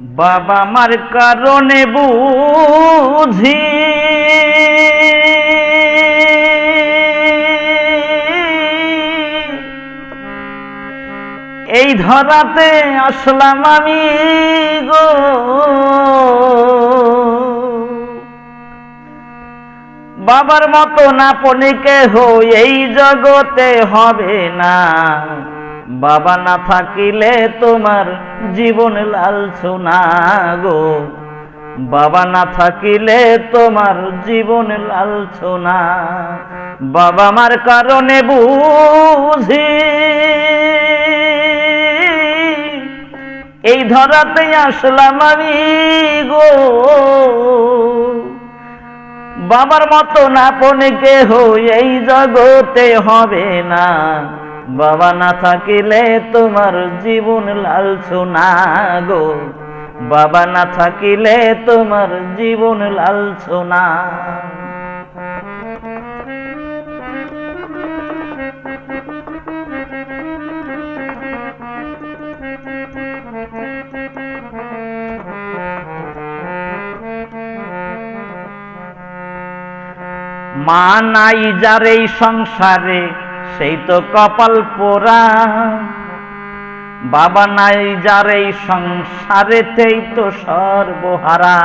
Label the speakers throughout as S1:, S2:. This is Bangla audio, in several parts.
S1: বাবা মার কারণে বুঝি। এই ধরাতে আসলাম আমি গো। বাবার মতো না পনিকে হই এই জগতে হবে না। বাবা না থাকিলে তোমার জীবন লাল গো। বাবা না থাকিলে তোমার জীবন লাল সোনা। বাবা মার কারণে বুঝি। এই ধরাতে আসলাম আমি গো। বাবার মতো না পনিকে হই এই জগতে হবে না। বাবা না থাকিলে তোমার জীবন লাল সোনা গো। বাবা না থাকিলে তোমার জীবন লাল সোনা। মা নাই যার এই সংসারে সেই তো কপাল পোড়া। বাবা নাই যার এই সংসারেতেই তো সর্বহারা।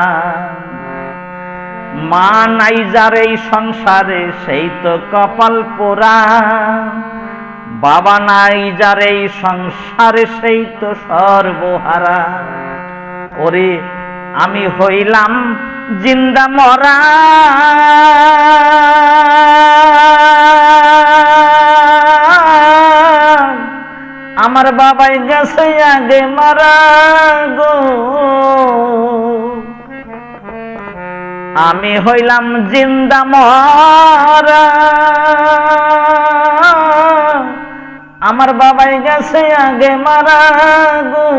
S1: মা নাই যার এই সংসারে সেই তো কপাল পোড়া। বাবা নাই যার এই সংসারে সেই তো সর্বহারা। ওরে, আমি হইলাম জিন্দা মরা। আমার বাবাই গেছে আগে মারা গো। আমি হইলাম জিন্দা মরা আমার বাবাই গেছে আগে মারা গো।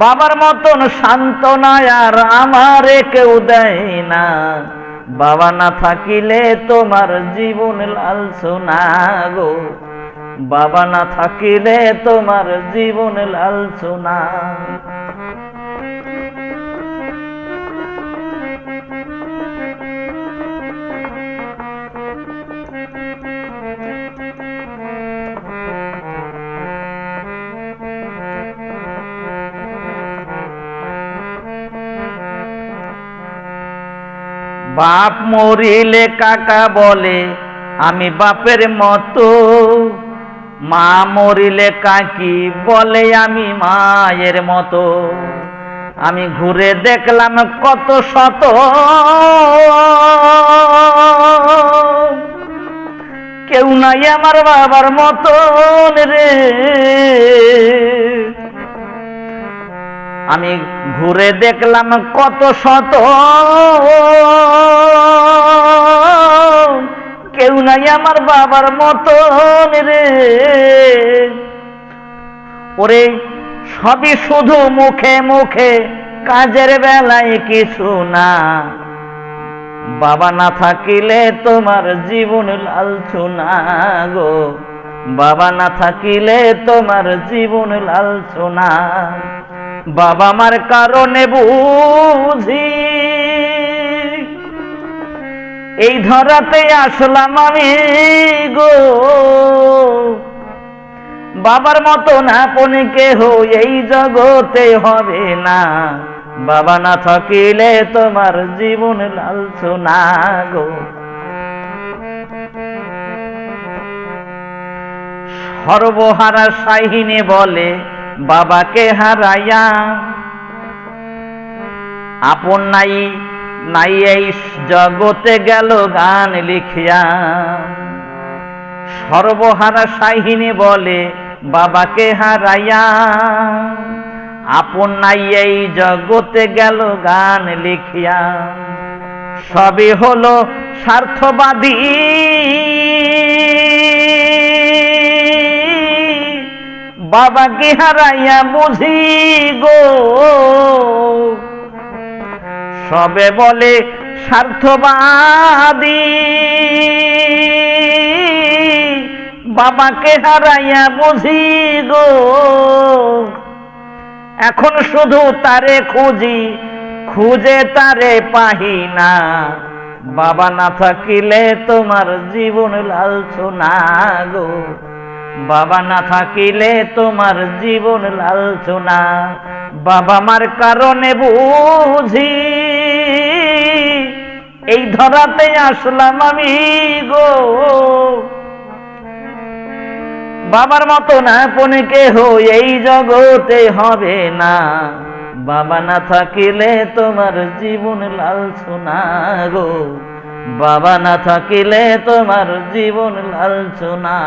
S1: বাবার মতন শান্ত নাই আর আমারে কেউ দেয় না। বাবা না থাকিলে তোমার জীবন লাল সোনা গো। বাবা না থাকিলে তোমার জীবন লাল বাপ মরিলে কাকা বলে আমি বাপের মতো মা মরিলে কাকি বলে আমি মায়ের মতো। আমি ঘুরে দেখলাম কত শত। কেউ নাই আমার বাবার মতন রে। আমি ঘুরে দেখলাম কত শত। কেউ নাই আমার বাবার মতন রে। ওরে, সবই শুধু মুখে মুখে, কাজের বেলায় কিছু না। বাবা না থাকিলে তোমার জীবন লালছুনা গো। বাবা না থাকিলে তোমার জীবন লালছুনা বাবা মার কারণে বুঝি এই ধরাতে আসলাম আমি গো। বাবার মতো না পনিকে হো এই জগতে হবে না। বাবা না থাকিলে তোমার জীবন লাল সোনা গো। সর্বহারা সাহিনী বলে, বাবাকে হারাইয়া আপন নাই নাই এই জগতে গেল গান লিখিয়া। সর্বহারা সাহিনী বলে, বাবাকে হারাইয়া। আপন নাই এই জগতে গেল গান লিখিয়া। সবই হলো স্বার্থবাদী। বাবাকে হারাইয়া বুঝি গো। সবে বলে স্বার্থবাদী। বাবাকে হারাইয়া বুঝি গো। এখন শুধু তারে খুঁজি, খুঁজে তারে পাহি না। বাবা না থাকিলে তোমার জীবন লালছনা গো। বাবা না থাকিলে তোমার জীবন লালছনা বাবা মার কারণে বুঝি এই ধরাতে আসলাম আমি গো। বাবার মতো না পনে কেহ এই জগতে হবে না। বাবা না থাকিলে তোমার জীবন লালছনা গো। বাবা না থাকিলে তোমার জীবন লালছনা